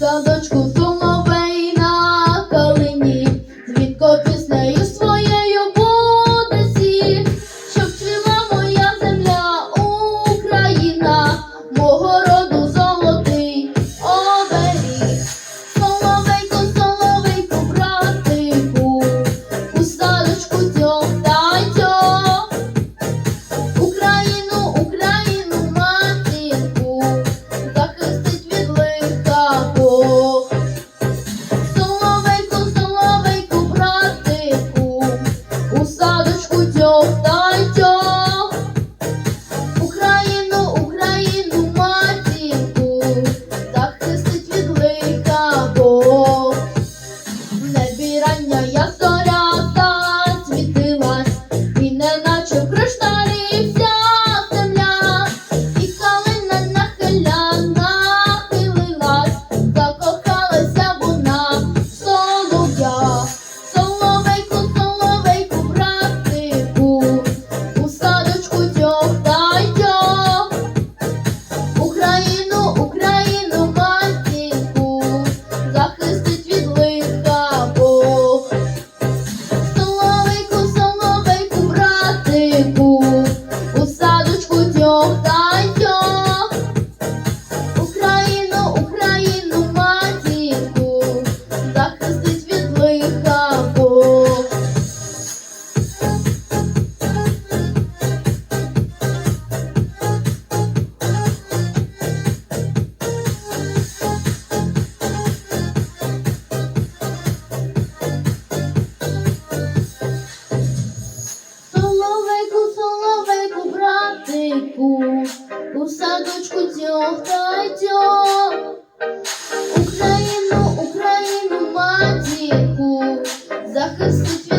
Daldaç kurt типу, у садочку тьох та Украину, Украину, Україну захистить.